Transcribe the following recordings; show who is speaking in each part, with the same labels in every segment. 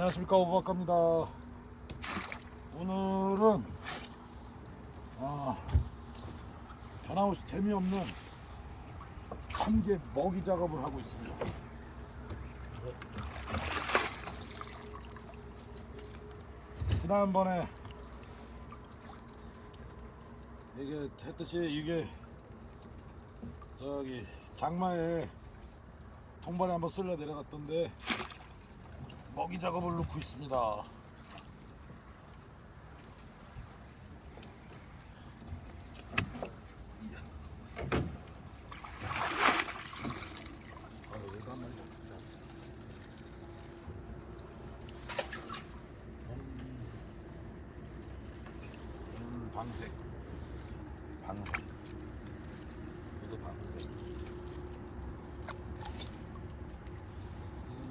Speaker 1: 안녕하십니까 오박갑니다. 오늘은 아, 변함없이 재미없는 참개 먹이 작업을 하고 있습니다. 지난번에 얘기했듯이 이게 저기 장마에 통발에 한번 쓸려 내려갔던데 먹이 작업을 놓고 있습니다. 음, 방색, 이거 방색.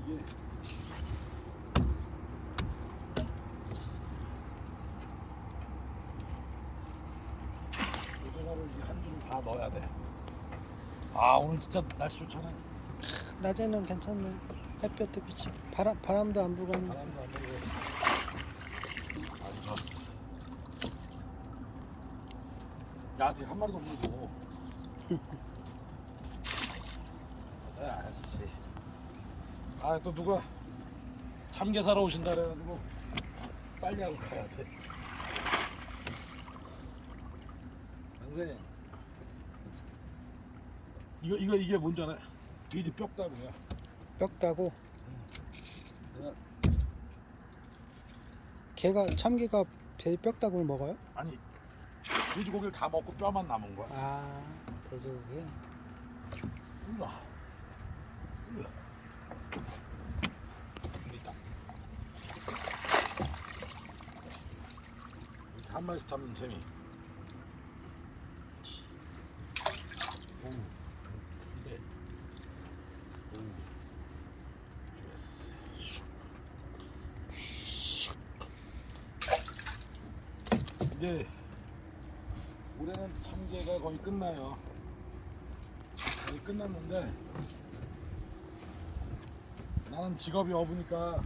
Speaker 1: 이게 고등어를 이제 한 줄 다 넣어야 돼. 아 오늘 진짜 날씨 좋잖아.
Speaker 2: 낮에는 괜찮네. 햇볕도 비치. 바람 바람도 안 불고 하는.
Speaker 1: 바람도 안 불고 아주 좋았어. 야, 되게 한 마리도 없는 거. 아씨. 아, 또 누가 참게 사러 오신다 그래가지고 빨리 하고 가야 돼. 선생님. 이거 이거 이게 뭔지 알아요? 돼지 뼈다고요.
Speaker 2: 뼈 따고
Speaker 1: 내가
Speaker 2: 개가 참개가 돼지 뼈 따고 먹어요?
Speaker 1: 아니 돼지고기를 다 먹고 뼈만 남은 거야.
Speaker 2: 아 돼지고기.
Speaker 1: 우와. 한 마리씩 잡는 재미. 오. 근데. 오. 좋았어. 이제 올해는 참개가 거의 끝나요. 거의 끝났는데 나는 직업이 어부니까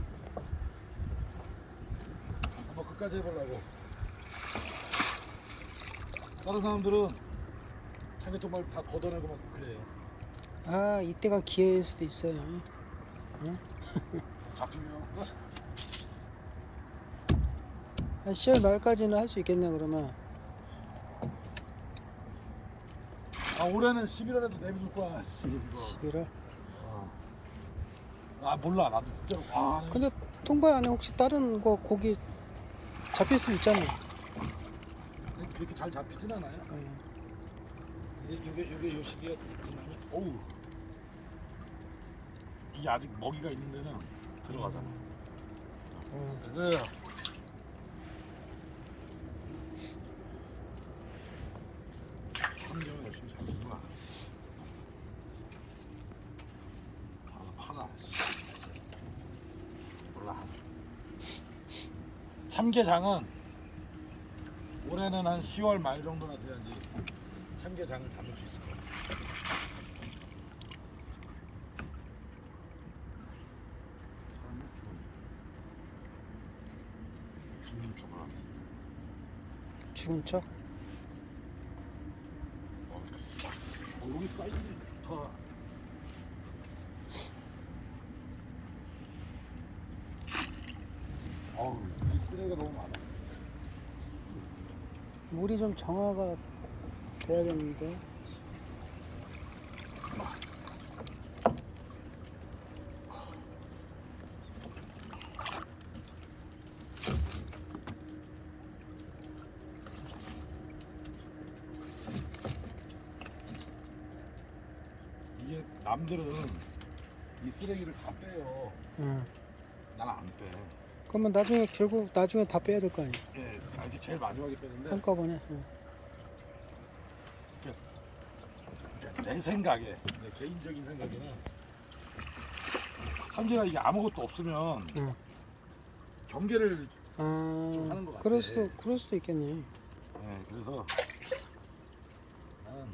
Speaker 1: 한번 끝까지 해보려고 다른 사람들은 참개통발 다 걷어내고 막 그래요
Speaker 2: 아 이때가 기회일 수도 있어요.
Speaker 1: 잡히면
Speaker 2: 한 10월 말까지는 할 수 있겠네 그러면.
Speaker 1: 아 올해는 11월에도 내비둘 거야 씨, 이거.
Speaker 2: 11월.
Speaker 1: 아 몰라 나도 진짜로 와
Speaker 2: 근데 통발 안에 혹시 다른 거 고기 잡힐 수 있잖아.
Speaker 1: 그렇게 잘 잡히진 않아요
Speaker 2: 예.
Speaker 1: 이게 이게 이게 요 시기가 지나면 어우 이게 아직 먹이가 있는 데는 들어가잖아
Speaker 2: 어.
Speaker 1: 그 참견 열심히 잡는구나. 아, 하나. 씨. 몰라. 참게장은 올해는 한 10월 말 정도나 돼야지 참게장을 담을 수 있을 것 같아. 사람이 죽은 죽는 죽을 하네.
Speaker 2: 죽은 척.
Speaker 1: 어, 여기 사이즈 좋다. 어우, 이 쓰레기가 너무 많아.
Speaker 2: 물이 좀 정화가 돼야겠는데.
Speaker 1: 이게 남들은 이 쓰레기를 다 빼요.
Speaker 2: 응.
Speaker 1: 나는 안 빼.
Speaker 2: 그러면 나중에 결국 나중에 다 빼야 될 거 아니야.
Speaker 1: 예, 아, 이게 제일 마지막에 빼는데
Speaker 2: 한꺼번에. 응.
Speaker 1: 내 생각에, 내 개인적인 생각에는 참기가 이게 아무것도 없으면
Speaker 2: 응.
Speaker 1: 경계를
Speaker 2: 아,
Speaker 1: 하는 것 같아.
Speaker 2: 그럴 수도 그럴 수도 있겠네.
Speaker 1: 네, 그래서 나는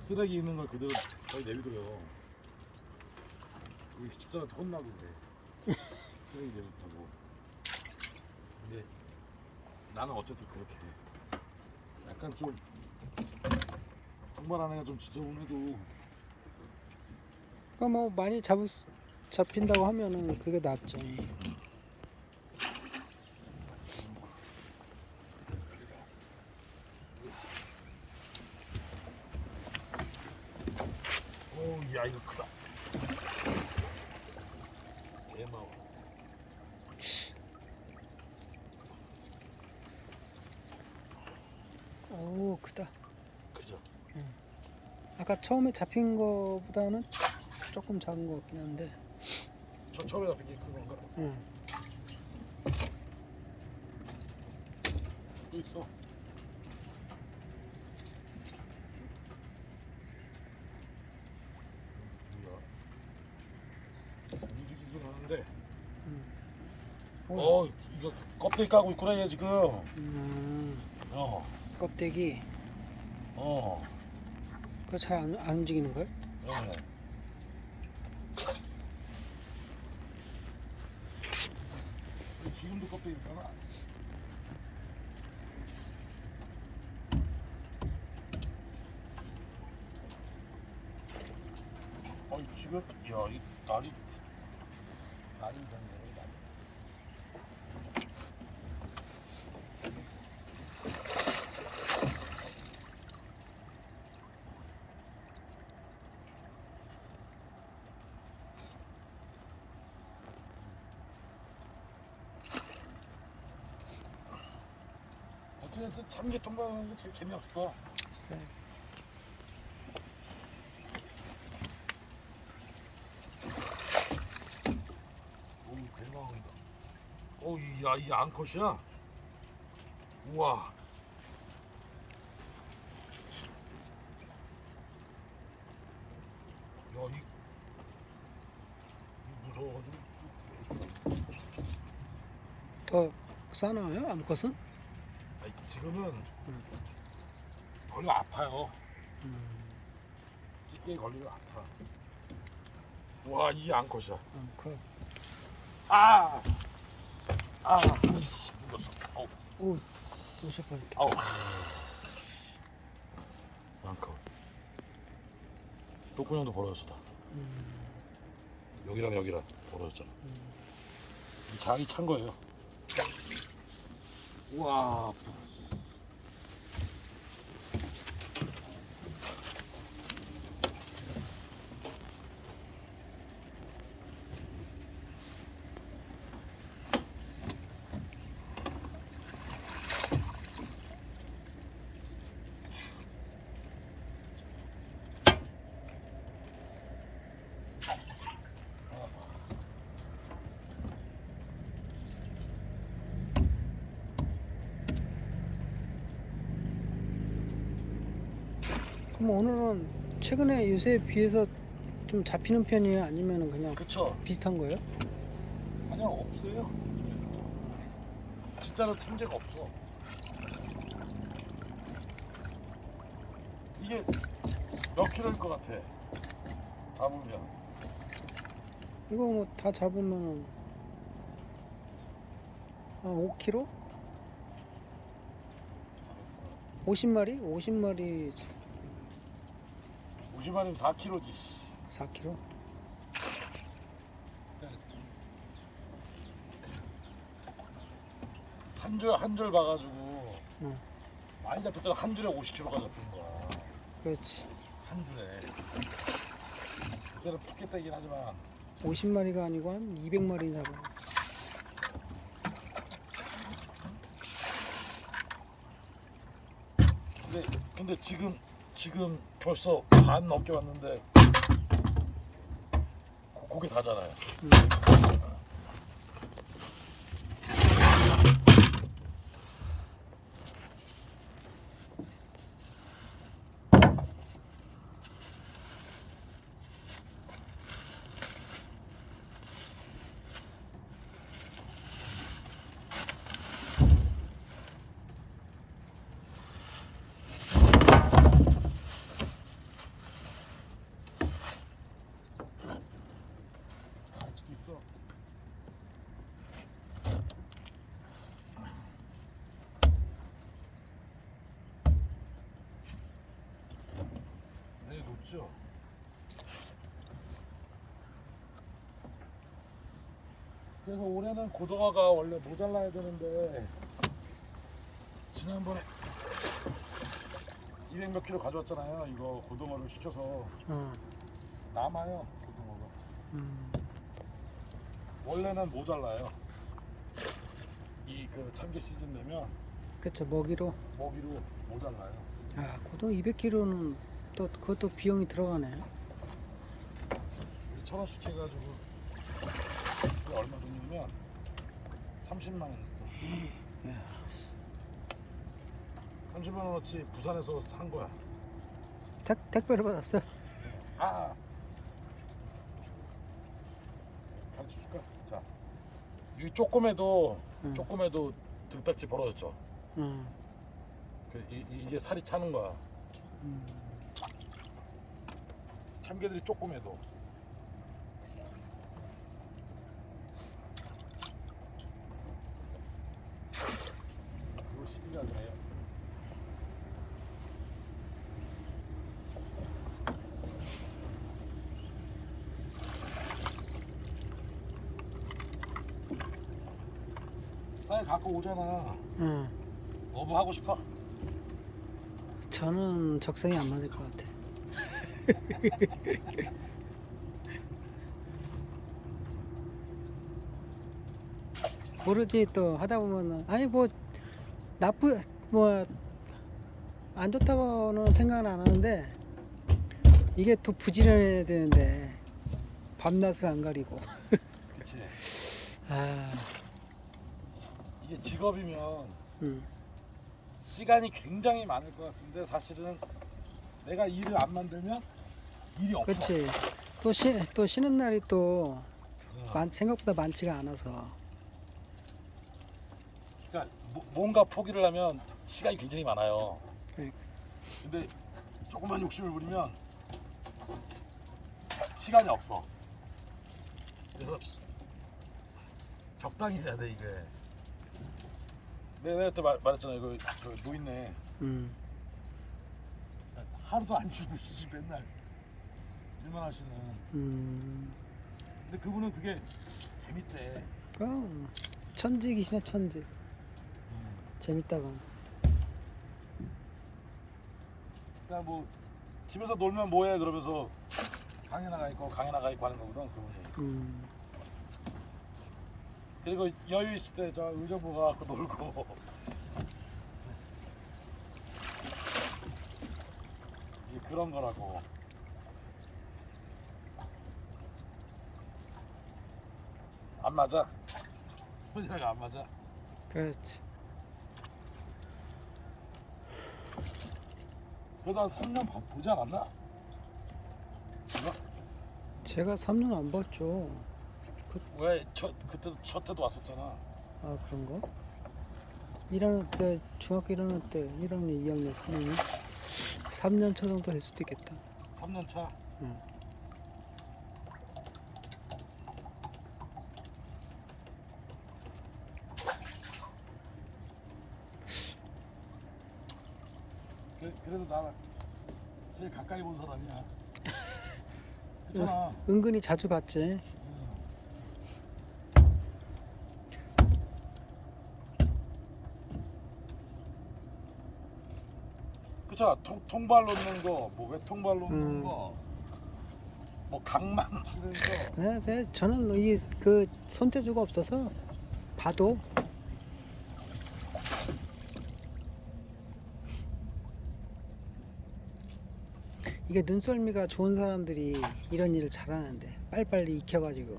Speaker 1: 쓰레기 있는 걸 그대로 거의 내비둬요. 우리 집사람한테 혼나고 그래. 쓰레기 내놓다고. 근데 나는 어쨌든 그렇게 해. 약간 좀 정말 안에가 좀 지저분해도
Speaker 2: 그러니까 뭐 많이 잡을 수- 잡힌다고 하면은 그게 낫지.
Speaker 1: 오야 이거 크다. 대마워.
Speaker 2: 오 크다.
Speaker 1: 그죠?
Speaker 2: 아까 처음에 잡힌 거보다는 조금 작은 것 같긴 한데.
Speaker 1: 저 처음에 잡힌 게큰 건가?
Speaker 2: 응.
Speaker 1: 또 있어. 뭐야? 움직이긴 하는데.
Speaker 2: 오.
Speaker 1: 어 이거 껍데기 까고 있구나 얘 지금.
Speaker 2: 음,
Speaker 1: 어.
Speaker 2: 껍데기
Speaker 1: 어.
Speaker 2: 그거 잘안 안 움직이는 거야?
Speaker 1: 어. 지금도 껍데기 있잖아. 아니 지금 야 이 날이 날이 이상해 날이. 어쨌든 참게 통과하는 게 제일 재미없어.
Speaker 2: 그래.
Speaker 1: 오 대박이다. 오야이 앙컷이야. 우와. 야 이 이 무서워가지고.
Speaker 2: 더 싸나요? 암컷은?
Speaker 1: 지금은
Speaker 2: 음.
Speaker 1: 걸려 아파요.
Speaker 2: 음,
Speaker 1: 찌개 걸리면 아파. 와, 이 앙컷이야.
Speaker 2: 암컷.
Speaker 1: 아! 아! 씨, 묻었어. 어우,
Speaker 2: 오, 뻔했다.
Speaker 1: 아우. 앙컷. 독구형도 벌어졌어. 다.
Speaker 2: 음,
Speaker 1: 여기랑 여기랑 벌어졌잖아.
Speaker 2: 음.
Speaker 1: 이 장이 찬 거예요. 우와.
Speaker 2: 그럼 오늘은 최근에 요새에 비해서 좀 잡히는 편이에요? 아니면 그냥
Speaker 1: 그쵸?
Speaker 2: 비슷한 거예요?
Speaker 1: 아니요, 없어요. 진짜로 참재가 없어. 이게 몇 킬로일 것 같아? 잡으면.
Speaker 2: 이거 뭐 다 잡으면은 한 5kg? 50마리? 50마리
Speaker 1: 50마리면 4킬로지.
Speaker 2: 4kg?
Speaker 1: 한 줄 한 줄 봐가지고
Speaker 2: 응.
Speaker 1: 많이 잡혔더니 한 줄에 50킬로가 잡힌 거야.
Speaker 2: 그렇지.
Speaker 1: 한 줄에. 그때는 푸겠다긴 하지만
Speaker 2: 50마리가 아니고 한 200마리 잡아.
Speaker 1: 근데 근데 지금 지금 벌써 반 넘게 왔는데 고, 고개 다잖아요.
Speaker 2: 음.
Speaker 1: 아직도 있어. 있죠. 그래서 올해는 고등어가 원래 모자라야 되는데 지난번에 200 몇 킬로 가져왔잖아요. 이거 고등어를 시켜서
Speaker 2: 어.
Speaker 1: 남아요. 고등어가.
Speaker 2: 음.
Speaker 1: 원래는 모자라요. 이 그 참깨 시즌 되면
Speaker 2: 그쵸 먹이로.
Speaker 1: 먹이로 모자라요.
Speaker 2: 아 고등 200kg는 또 그것도 비용이 들어가네.
Speaker 1: 천 원씩 해가지고 얼마 돈이면 30만 원.
Speaker 2: 야.
Speaker 1: 30만 원어치 부산에서 산 거야.
Speaker 2: 택 택배를 받았어.
Speaker 1: 아. 가르쳐 줄까? 자, 이 조금에도
Speaker 2: 응.
Speaker 1: 조금에도 등딱지 벌어졌죠.
Speaker 2: 응.
Speaker 1: 그 이, 이- 이게 살이 차는 거야.
Speaker 2: 음.
Speaker 1: 참개들이 조금 해도. 이거 시기가 그래요. 쌀 갖고 오잖아.
Speaker 2: 응.
Speaker 1: 어부 하고 싶어?
Speaker 2: 저는 적성이 안 맞을 것 같아. 모르지 또 하다 보면은 아니 뭐 나쁘 뭐 안 좋다고는 생각은 안 하는데 이게 또 부지런해야 되는데 밤낮을 안 가리고.
Speaker 1: 그치.
Speaker 2: 아.
Speaker 1: 이게 직업이면
Speaker 2: 음,
Speaker 1: 시간이 굉장히 많을 것 같은데 사실은 내가 일을 안 만들면 일이 없어.
Speaker 2: 그렇지 또, 쉬, 또 쉬는 날이 또
Speaker 1: 어.
Speaker 2: 많- 생각보다 많지가 않아서
Speaker 1: 그러니까 뭐- 뭔가 포기를 하면 시간이 굉장히 많아요.
Speaker 2: 네.
Speaker 1: 근데 조금만 욕심을 부리면 시간이 없어. 그래서 적당히 해야 돼 이게. 내가 내가 그때 말, 말했잖아 이거 그 노인네
Speaker 2: 음,
Speaker 1: 하루도 안 쉬지 맨날 일만 하시는.
Speaker 2: 음,
Speaker 1: 근데 그분은 그게 재밌대.
Speaker 2: 그럼 천직이시네 천직 재밌다가
Speaker 1: 그러니까 뭐 집에서 놀면 뭐해 그러면서 강에 나가 있고 강에 나가 있고 하는 거거든 그분이.
Speaker 2: 음,
Speaker 1: 그리고 여유 있을 때 저 의정부 가갖고 놀고. 이게 그런 거라고. 안 맞아. 혼자가 안 맞아.
Speaker 2: 그렇지
Speaker 1: 그러다 한 3년 봐- 보지 않았나?
Speaker 2: 제가 3년 안 봤죠
Speaker 1: 왜 첫, 그때도 첫 해도 왔었잖아.
Speaker 2: 아 그런 거? 1학년 때 중학교 1학년 때 1학년 2학년 3학년 3년 차 정도 될 수도 있겠다
Speaker 1: 3년 차.
Speaker 2: 응.
Speaker 1: 그, 그래도 나 제일 가까이 본 사람이야. 그렇잖아.
Speaker 2: 은근히 자주 봤지
Speaker 1: 그쵸 통, 통발 놓는 거, 뭐 외통발 놓는
Speaker 2: 음.
Speaker 1: 거, 뭐 강망 치는 거.
Speaker 2: 네, 네, 저는 이 그 손재주가 없어서 봐도 이게 눈썰미가 좋은 사람들이 이런 일을 잘하는데 빨리빨리 익혀가지고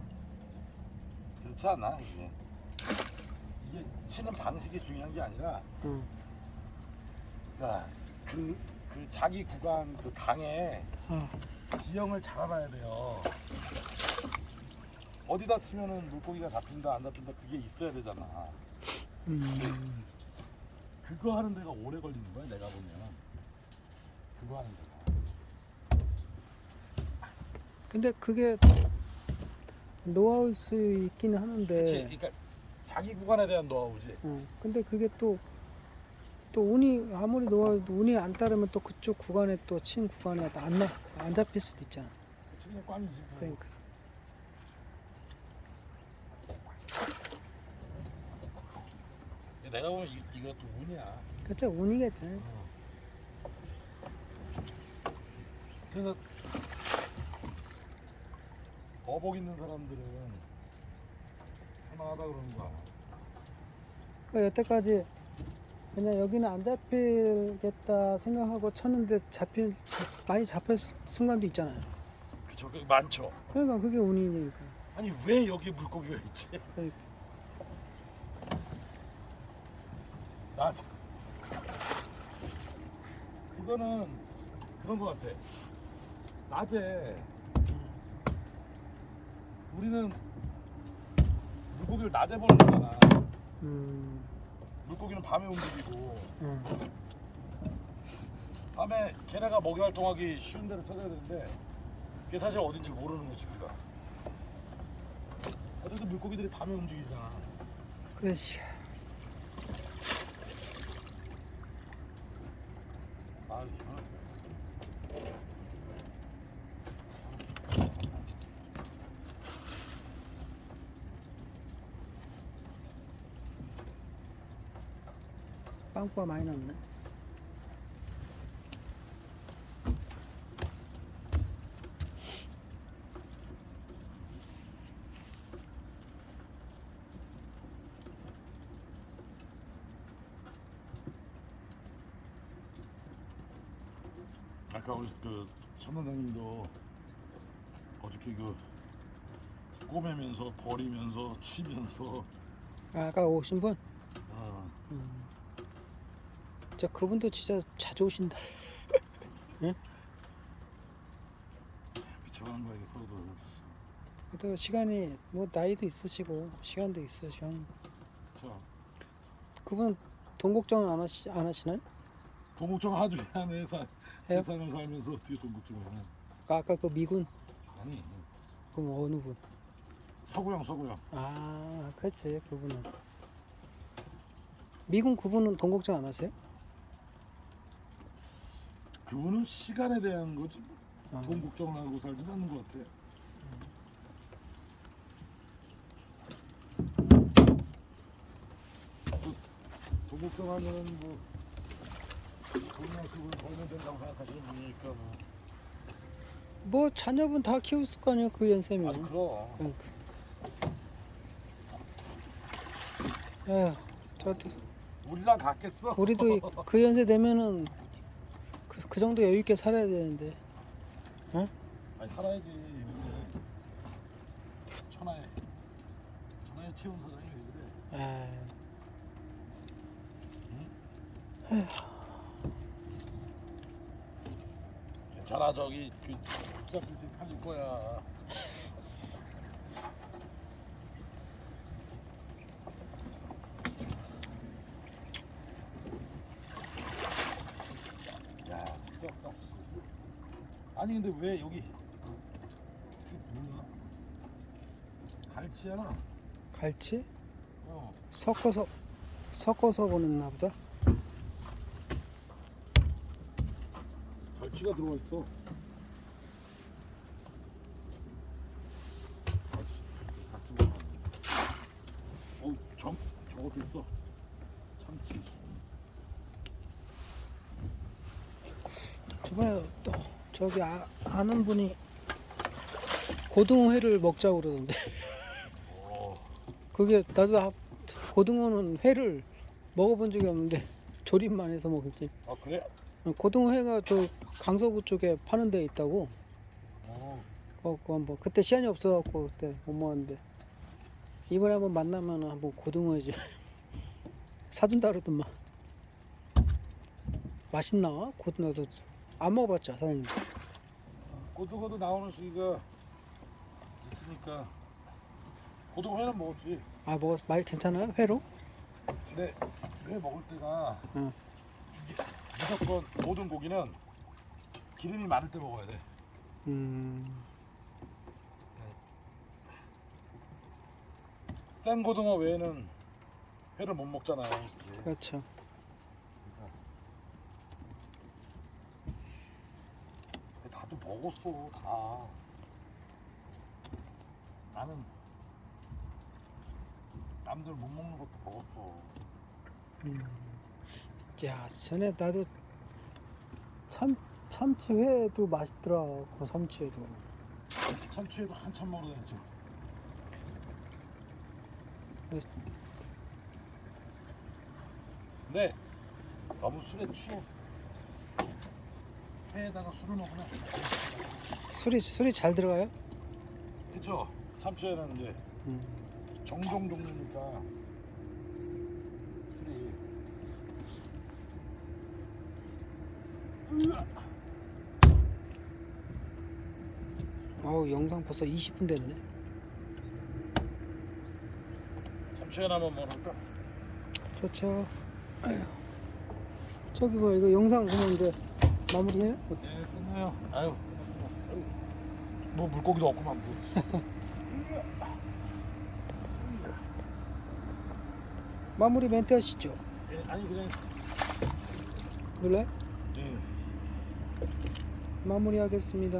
Speaker 1: 그렇지 않아 이게. 이게 치는 방식이 중요한 게 아니라,
Speaker 2: 응.
Speaker 1: 그러니까 그, 그 자기 구간 그 강에
Speaker 2: 아,
Speaker 1: 지형을 잘 알아야 돼요. 어디다 치면은 물고기가 잡힌다 안 잡힌다 그게 있어야 되잖아.
Speaker 2: 음,
Speaker 1: 그거 하는 데가 오래 걸리는 거야 내가 보면. 그거 하는 데가.
Speaker 2: 근데 그게 노하우일 수 있기는 하는데
Speaker 1: 그치? 그러니까 자기 구간에 대한 노하우지.
Speaker 2: 어, 근데 그게 또 또 운이 아무리 놓아도 운이 안 따르면 또 그쪽 구간에 또 친 구간에 안안 잡힐 수도 있잖아.
Speaker 1: 그냥 꽝이지. 뭐.
Speaker 2: 그러니까.
Speaker 1: 내가 보면 이, 이것도 운이야.
Speaker 2: 그렇죠 운이겠지.
Speaker 1: 그래서 거복 있는 사람들은 할만하다 그러는 거야.
Speaker 2: 그 여태까지 그냥 여기는 안 잡히겠다 생각하고 쳤는데 잡힐 많이 잡힐 순간도 있잖아요.
Speaker 1: 그쵸, 그 많죠.
Speaker 2: 그러니까 그게 운이니까.
Speaker 1: 아니 왜 여기 물고기가 있지?
Speaker 2: 그러니까.
Speaker 1: 나 그거는 그런 거 같아. 낮에 우리는 물고기를 낮에 보는 거잖아.
Speaker 2: 음,
Speaker 1: 물고기는 밤에 움직이고
Speaker 2: 음.
Speaker 1: 밤에 걔네가 먹이 활동하기 쉬운 데를 찾아야 되는데 그게 사실 어딘지 모르는 거지 우리가. 어쨌든 물고기들이 밤에 움직이잖아.
Speaker 2: 그렇지.
Speaker 1: 아, 이거.
Speaker 2: 빵꾸가 많이 났네.
Speaker 1: 아까 우리 그 천원장님도 어저께 그 꼬매면서 버리면서 치면서
Speaker 2: 아, 아까 오신 분?
Speaker 1: 어,
Speaker 2: 음. 저 그분도 진짜 자주 오신다.
Speaker 1: 미쳐가는 거야 이게 서로도
Speaker 2: 또 시간이 뭐 나이도 있으시고 시간도 있으셔.
Speaker 1: 자
Speaker 2: 그분 돈 걱정은 안, 하시, 안 하시나요?
Speaker 1: 도목청 하주 안에 사,
Speaker 2: 해요?
Speaker 1: 세상을 살면서 어떻게 동국증을 해
Speaker 2: 아, 아까 그 미군
Speaker 1: 아니
Speaker 2: 그럼 어느 분?
Speaker 1: 서구형 서구형
Speaker 2: 아, 그렇지 그분은. 미군 그분은 돈 걱정 안 하세요?
Speaker 1: 그분은 시간에 대한 거지
Speaker 2: 아,
Speaker 1: 돈 걱정을 하고 살진 않는 것 같아 그 돈 걱정하면은 뭐 돈만큼을 벌면 된다고 생각하시는 분이니까 뭐.
Speaker 2: 뭐 자녀분 다 키웠을 거 아니에요 그 연세면.
Speaker 1: 아 그럼
Speaker 2: 그러니까. 에휴, 저도
Speaker 1: 우리랑 같겠어
Speaker 2: 우리도 그 연세 되면은 그, 그 정도 여유 있게 살아야 되는데.
Speaker 1: 아니 살아야지. 천하에 천하에 채운 사장이 왜 그래?
Speaker 2: 아,
Speaker 1: 괜찮아 저기. 그 흡사필터 팔릴 거야 야 진짜 없다 씨. 아니 근데 왜 여기? 그게 뭐야 갈치잖아
Speaker 2: 갈치?
Speaker 1: 어.
Speaker 2: 섞어서 섞어서 보냈나 보다.
Speaker 1: 갈치가 들어가 있어. 갈치. 같이 먹어. 어우 점 저것도 있어. 참치
Speaker 2: 저번에 또 저기 아, 아는 분이 고등어회를 먹자고 그러던데.
Speaker 1: 오
Speaker 2: 그게 나도 아- 고등어는 회를 먹어본 적이 없는데 조림만 해서 먹었지.
Speaker 1: 아 그래?
Speaker 2: 고등어회가 저 강서구 쪽에 파는 데 있다고.
Speaker 1: 어
Speaker 2: 어, 그 한번 그때 시간이 없어갖고 그때 못 먹었는데 이번에 한번 만나면 한번 고등어지 사준다 그러더만 맛있나 고등어도 안 먹어봤죠 사장님?
Speaker 1: 고등어도 나오는 시기가 있으니까 고등어 회는 먹었지.
Speaker 2: 아 먹었 많이 괜찮아요 회로?
Speaker 1: 근데 회 먹을 때가
Speaker 2: 응.
Speaker 1: 이게 무조건 모든 고기는 기름이 많을 때 먹어야 돼.
Speaker 2: 음.
Speaker 1: 생 고등어 외에는 회를 못 먹잖아요
Speaker 2: 그렇죠
Speaker 1: 먹었어 다. 나는 남들 못 먹는 것도 먹었어.
Speaker 2: 음. 야, 전에 나도 참 참치회도 맛있더라고. 참치회도.
Speaker 1: 참치에도 한참 먹어야지. 네. 너무 술에 취해. 회에다가 술을 먹으면
Speaker 2: 술이 술이 잘 들어가요?
Speaker 1: 그쵸. 참치에는 이제
Speaker 2: 음.
Speaker 1: 정종 종류니까 술이
Speaker 2: 어우, 영상 벌써 20분 됐네.
Speaker 1: 참치에 나면 뭐 할까?
Speaker 2: 좋죠. 아휴. 저기 뭐 이거 영상 그냥 이제 마무리해요?
Speaker 1: 네 끝나요. 아유. 뭐 물고기도 없구만 뭐.
Speaker 2: 마무리 멘트 하시죠.
Speaker 1: 예, 아니 그냥
Speaker 2: 눌러요?
Speaker 1: 예.
Speaker 2: 마무리하겠습니다.